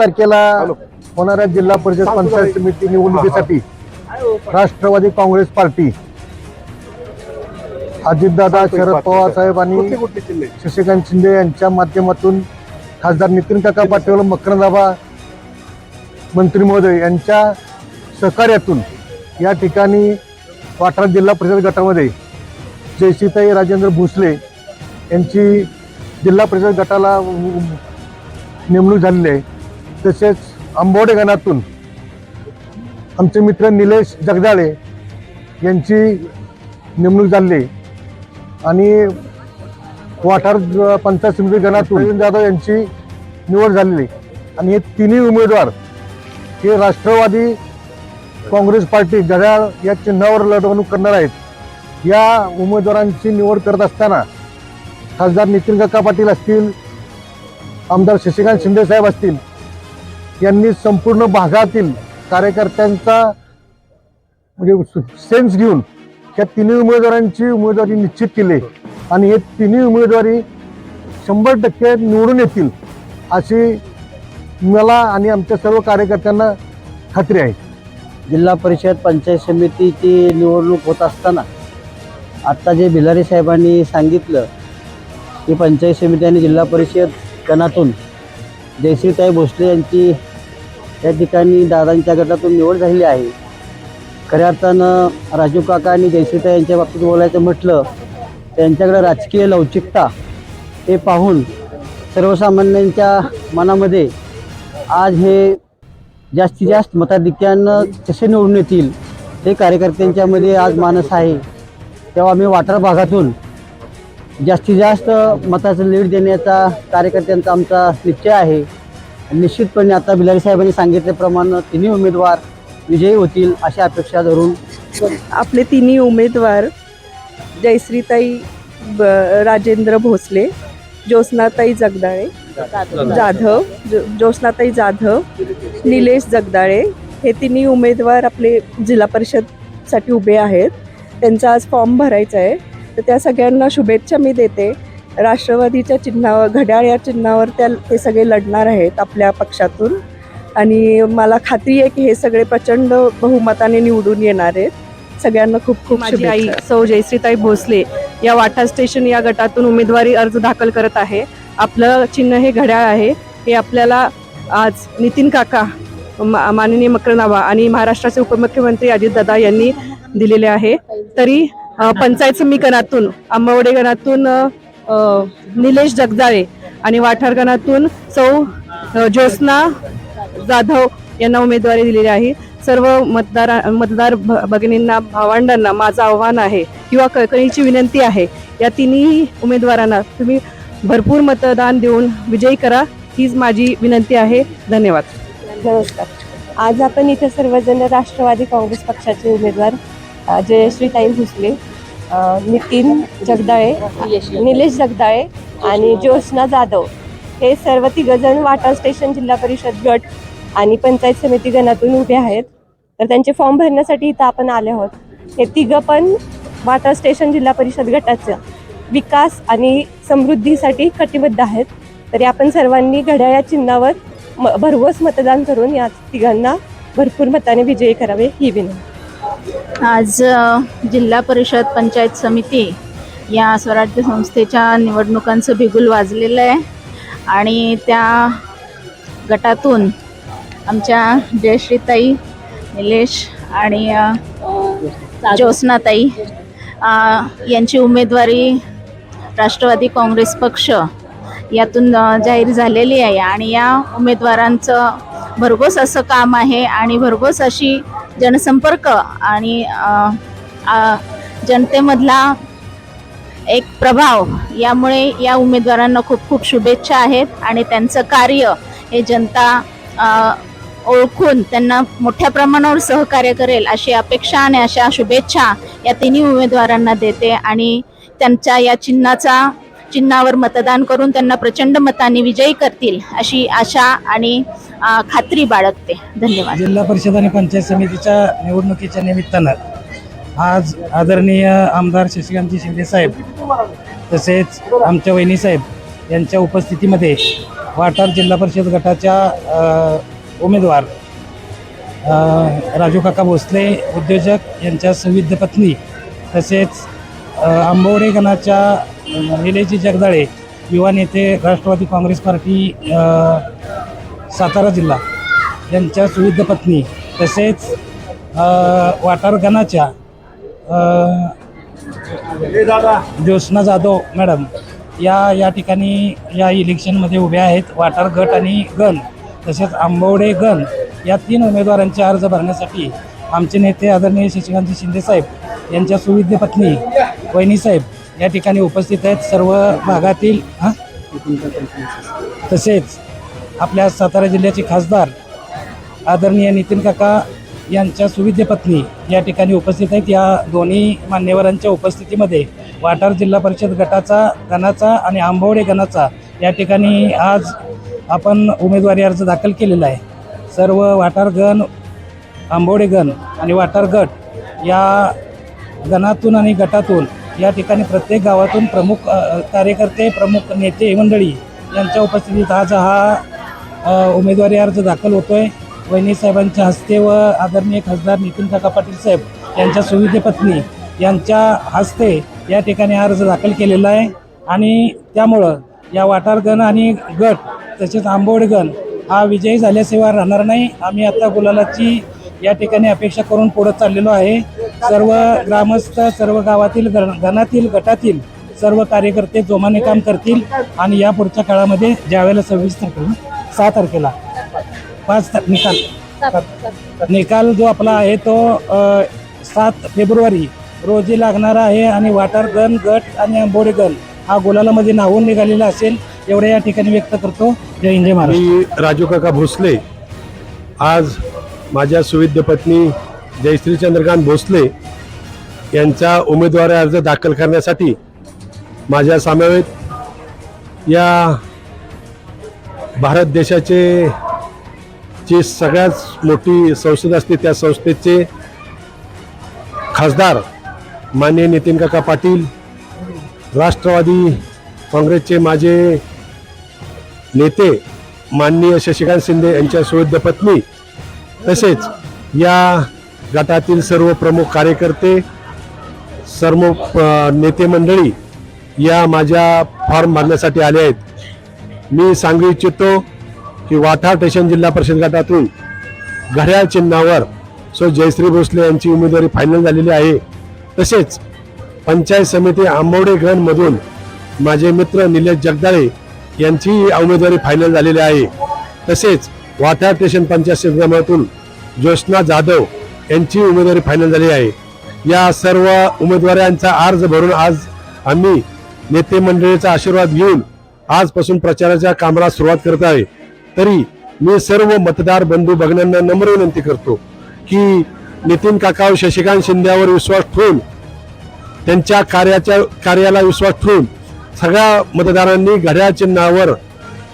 तारखेला होणाऱ्या जिल्हा परिषद पंचायत समिती निवडणुकीसाठी राष्ट्रवादी काँग्रेस पार्टी. अजितदादा शरद पवार साहेब आणि शशिकांत शिंदे यांच्या माध्यमातून खासदार नितीन काका पाटील मकरंदाबा मंत्री महोदय यांच्या सहकार्यातून या ठिकाणी वाठार जिल्हा परिषद गटामध्ये जयश्रीताई राजेंद्र भोसले यांची जिल्हा परिषद गटाला नेमणूक झालेली आहे. तसेच आंबवडे गणातून आमचे मित्र निलेश जगदाळे यांची नेमणूक झालेली आहे आणि वाठार पंचायत समिती गणातून जाधव यांची निवड झालेली. आणि हे तिन्ही उमेदवार हे राष्ट्रवादी काँग्रेस पार्टी घड्याळ या चिन्हावर लढवणूक करणार आहेत या उमेदवारांची निवड करत असताना खासदार नितीन काका पाटील असतील आमदार शशिकांत शिंदे साहेब असतील यांनी संपूर्ण भागातील कार्यकर्त्यांचा म्हणजे सेन्स घेऊन ह्या तिन्ही उमेदवारांची उमेदवारी निश्चित केली. आणि हे तिन्ही उमेदवारी शंभर टक्के निवडून येतील अशी मला आणि आमच्या सर्व कार्यकर्त्यांना खात्री आहे. जिल्हा परिषद पंचायत समितीची निवडणूक होत असताना आत्ता जे भिलारी साहेबांनी सांगितलं की पंचायत समिती आणि जिल्हा परिषद गणातून जयश्रीताई भोसले यांची या ठिकाणी दादांच्या गटातून निवड झालेली आहे. खऱ्या अर्थानं राजू काका आणि जयसुता यांच्या बाबतीत बोलायचं म्हटलं त्यांच्याकडे राजकीय लवचिकता हे पाहून सर्वसामान्यांच्या मनामध्ये आज हे जास्तीत जास्त मताधिक्यानं कसे निवडून येतील हे कार्यकर्त्यांच्यामध्ये आज मानस आहे. तेव्हा आम्ही वाटार भागातून जास्तीत जास्त मताचं लीड देण्याचा कार्यकर्त्यांचा आमचा निश्चय आहे. निश्चितपणे आता बिलारी साहेबांनी सांगितल्याप्रमाणे तिन्ही उमेदवार विजयी होतील अशा अपेक्षा धरून आपले तिन्ही उमेदवार जयश्रीताई ब- राजेंद्र भोसले ज्योत्स्नाताई जगदाळे जाधव जो- ज्योत्स्नाताई जाधव निलेश जगदाळे हे तिन्ही उमेदवार आपले जिल्हा परिषदसाठी उभे आहेत. त्यांचा आज फॉर्म भरायचा आहे. तर त्या सगळ्यांना शुभेच्छा मी देते. राष्ट्रवादीच्या चिन्हावर घड्याळ या चिन्हावर त्या ते सगळे लढणार आहेत आपल्या पक्षातून. आणि मला खात्री आहे की हे सगळे प्रचंड बहुमताने निवडून येणार आहेत. सगळ्यांना खूप खूप माझी आई सौ जयश्रीताई भोसले या वाठा स्टेशन या गटातून उमेदवारी अर्ज दाखल करत आहे. आपलं चिन्ह हे घड्याळ आहे. हे आपल्याला आज नितीन काका मा- माननीय मकरनाबा आणि महाराष्ट्राचे उपमुख्यमंत्री अजितदादा यांनी दिलेले आहे. तरी पंचायत समीकरणातून आंबवडे गणातून निलेश जगदाळे आणि वाठारगणातून सौ ज्योत्स्ना जाधव यांना उमेदवारी दिलेली आहे. सर्व मतदार मतदार भ- भगिनींना भावंडांना माझं आव्हान आहे किंवा कळकळीची विनंती आहे या तिन्ही उमेदवारांना तुम्ही भरपूर मतदान देऊन विजयी करा हीच माझी विनंती आहे. धन्यवाद. नमस्कार. आज आपण इथे सर्वजण राष्ट्रवादी काँग्रेस पक्षाचे उमेदवार जयश्री जयश्रीताई भोसले. नितीन जगदाळे निलेश जगदाळे आणि ज्योत्स्ना जाधव. हे सर्व तिघजण वाटा स्टेशन जिल्हा परिषद गट आणि पंचायत समिती गणातून उभे आहेत. तर त्यांचे फॉर्म भरण्यासाठी इथं आपण आले आहोत. हे तिघं पण वाटा स्टेशन जिल्हा परिषद गटाचं विकास आणि समृद्धीसाठी कटिबद्ध आहेत. तरी आपण सर्वांनी घड्याळ या चिन्हावर म भरघोस मतदान करून या तिघांना भरपूर मताने विजयी करावे ही विनंती. आज जिल्हा परिषद पंचायत समिती या स्वराज्य संस्थेच्या निवडणुकांचं बिगुल वाजलेलं आहे. आणि त्या गटातून आमच्या जयश्रीताई निलेश आणि ज्योत्स्नाताई यांची उमेदवारी राष्ट्रवादी काँग्रेस पक्ष यातून जाहीर झालेली आहे. आणि या उमेदवारांचं भरघोस असं काम आहे आणि भरघोस अशी जनसंपर्क आणि जनतेमधला एक प्रभाव यामुळे या उमेदवारांना खूप खूप शुभेच्छा आहेत आणि त्यांचं कार्य हे जनता ओळखून त्यांना मोठ्या प्रमाणावर सहकार्य करेल अशी अपेक्षा आणि अशा शुभेच्छा या तिन्ही उमेदवारांना देते आणि त्यांच्या या चिन्हाचा चिन्हावर मतदान करून त्यांना प्रचंड मताने विजयी करतील अशी आशा आणि खात्री बाळगते. धन्यवाद. जिल्हा परिषद आणि पंचायत समितीच्या निवडणुकीच्या निमित्तानं आज आदरणीय आमदार शशिकांतजी शिंदे साहेब तसेच आमच्या वहिनी साहेब यांच्या उपस्थितीमध्ये वाटार जिल्हा परिषद गटाच्या उमेदवार राजू काका भोसले उद्योजक यांच्या संविध पत्नी तसेच अ, आंबवडे गणाच्या निलयजी जगदाळे युवा नेते राष्ट्रवादी काँग्रेस पार्टी सातारा जिल्हा यांच्या सुविध पत्नी तसेच वाटारगणाच्या वाटार जाधव मॅडम या या ठिकाणी या इलेक्शनमध्ये उभ्या आहेत. वाटार गट आणि गण तसेच आंबवडे गण या तीन उमेदवारांचे अर्ज भरण्यासाठी आमचे नेते आदरणीय शशिकांत शिंदे साहेब यांच्या सुविध्य पत्नी वहिनीसाहेब या ठिकाणी उपस्थित आहेत सर्व भागातील हां? तसेच आपल्या सातारा जिल्ह्याचे खासदार आदरणीय नितीन काका यांच्या सुविद्य पत्नी या ठिकाणी उपस्थित आहेत. या दोन्ही मान्यवरांच्या उपस्थितीमध्ये वाटार जिल्हा परिषद गटाचा गणाचा आणि आंबवडे गणाचा या ठिकाणी आज आपण उमेदवारी अर्ज दाखल केलेला आहे. सर्व वाटार गण आंबवडे गण आणि वाटार गट या गणातून आणि गटातून या ठिकाणी प्रत्येक गावातून प्रमुख कार्यकर्ते प्रमुख नेते मंडळी यांच्या उपस्थितीत आज हा उमेदवारी अर्ज दाखल होतोय. वहिनी साहेबांच्या हस्ते व आदरणीय खासदार नितीन काका पाटील साहेब यांच्या सुविधे पत्नी यांच्या हस्ते या ठिकाणी अर्ज दाखल केलेला आहे. आणि त्यामुळं या वाटारगण आणि गट तसेच आंबोडगण हा विजयी झाल्याशिवाय राहणार नाही. आम्ही आता गुलालाची या ठिकाणी अपेक्षा करून पुढं चाललेलो आहे. सर्व ग्रामस्थ सर्व गावातील गण गणातील गटातील सर्व कार्यकर्ते जोमाने काम करतील आणि या पुढच्या काळामध्ये ज्यावेळेला सव्वीस तारखेला सहा तारखेला पाच तार निकाल. निकाल जो आपला आहे तो सात फेब्रुवारी रोजी लागणारा आहे आणि वाटार गण गट आणि आंबोडे गण हा गुलालामध्ये नावून निघालेला असेल एवढे या ठिकाणी व्यक्त करतो. जय हिंद जय राजू काका भोसले आज माझ्या सुविद्य पत्नी जयश्री चंद्रकांत भोसले यांचा उमेदवारी अर्ज दाखल करण्यासाठी माझ्या समवेत या भारत देशाचे जी सगळ्यात मोठी संसद असते त्या संस्थेचे खासदार माननीय नितीन काका पाटील राष्ट्रवादी काँग्रेसचे माझे नेते माननीय शशिकांत शिंदे यांच्या सुविध पत्नी तसेच या गटातील सर्व प्रमुख कार्यकर्ते सर्व नेते मंडळी या माझ्या फॉर्म भरण्यासाठी आले आहेत. मी सांगू इच्छितो की वाठार टेशन जिल्हा परिषद गटातून घड्याळ चिन्हावर सो जयश्री भोसले यांची उमेदवारी फायनल झालेली आहे. तसेच पंचायत समिती आंबवडे गणमधून माझे मित्र निलेश जगदाळे यांची उमेदवारी फायनल झालेली आहे. तसेच वाठार स्टेशन पंचायत समितीतून ज्योत्ना जाधव यांची उमेदवारी फायनल झाली आहे. या सर्व उमेदवारांचा अर्ज भरून आज आम्ही नेते मंडळीचा आशीर्वाद घेऊन आजपासून प्रचाराच्या कामाला सुरुवात करत आहे. तरी मी सर्व मतदार बंधू बघण्यांना नम्र विनंती करतो की नितीन काका शशिकांत शिंद्यावर विश्वास ठेवून त्यांच्या कार्याच्या कार्याला विश्वास ठेवून सगळ्या मतदारांनी घड्याळ चिन्हावर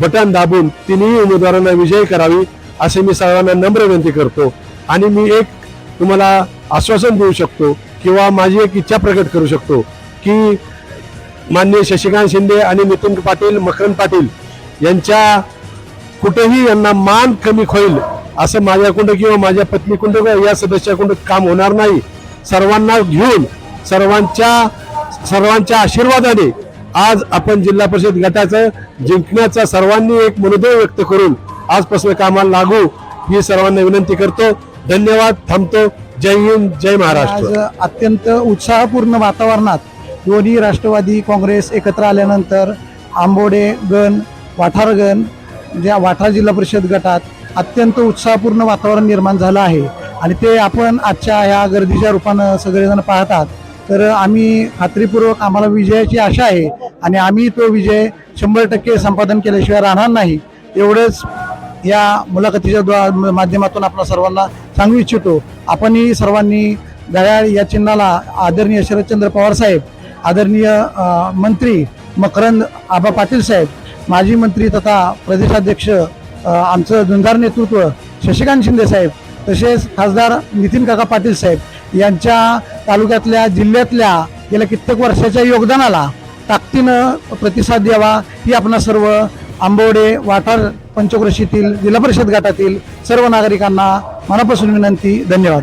बटन दाबून तिन्ही उमेदवारांना विजयी करावी असे मी सर्वांना नम्र विनंती करतो. आणि मी एक तुम्हाला आश्वासन देऊ शकतो किंवा माझी एक इच्छा प्रकट करू शकतो की माननीय शशिकांत शिंदे आणि नितीन पाटील मकरंद पाटील यांच्या कुठेही यांना मान कमी होईल असं माझ्याकडं किंवा माझ्या पत्नीकडं या सदस्याकडं काम होणार नाही. सर्वांना घेऊन सर्वांच्या सर्वांच्या आशीर्वादाने आज आपण जिल्हा परिषद गटाचं जिंकण्याचा सर्वांनी एक मनोदय व्यक्त करून आजपासून कामाला लागू ही सर्वांना विनंती करतो. धन्यवाद थांबतो. जय हिंद जय महाराष्ट्र. अत्यंत उत्साहपूर्ण वातावरणात दोन्ही राष्ट्रवादी काँग्रेस एकत्र आल्यानंतर आंबोडे गण वाठार गण ज्या वाठार जिल्हा परिषद गटात अत्यंत उत्साहपूर्ण वातावरण निर्माण झालं आहे. आणि ते आपण आजच्या ह्या गर्दीच्या रूपानं सगळेजण पाहतात. तर आम्ही खात्रीपूर्वक आम्हाला विजयाची आशा आहे. आणि आम्ही तो विजय शंभर टक्के संपादन केल्याशिवाय राहणार नाही. एवढंच या मुलाखतीच्या द्वा माध्यमातून आपण सर्वांना सांगू इच्छितो. आपणही सर्वांनी घड्याळ या चिन्हाला आदरणीय शरदचंद्र पवार साहेब आदरणीय मंत्री मकरंद आबा पाटील साहेब माजी मंत्री तथा प्रदेशाध्यक्ष आमचं जुंजार नेतृत्व शशिकांत शिंदे साहेब तसेच खासदार नितीन काका पाटील साहेब यांच्या तालुक्यातल्या जिल्ह्यातल्या गेल्या कित्येक वर्षाच्या योगदानाला ताकदीनं प्रतिसाद द्यावा ही आपण सर्व आंबोडे वाठार पंचक्रोशीतील जिल्हा परिषद गटातील सर्व नागरिकांना मनापासून विनंती धन्यवाद.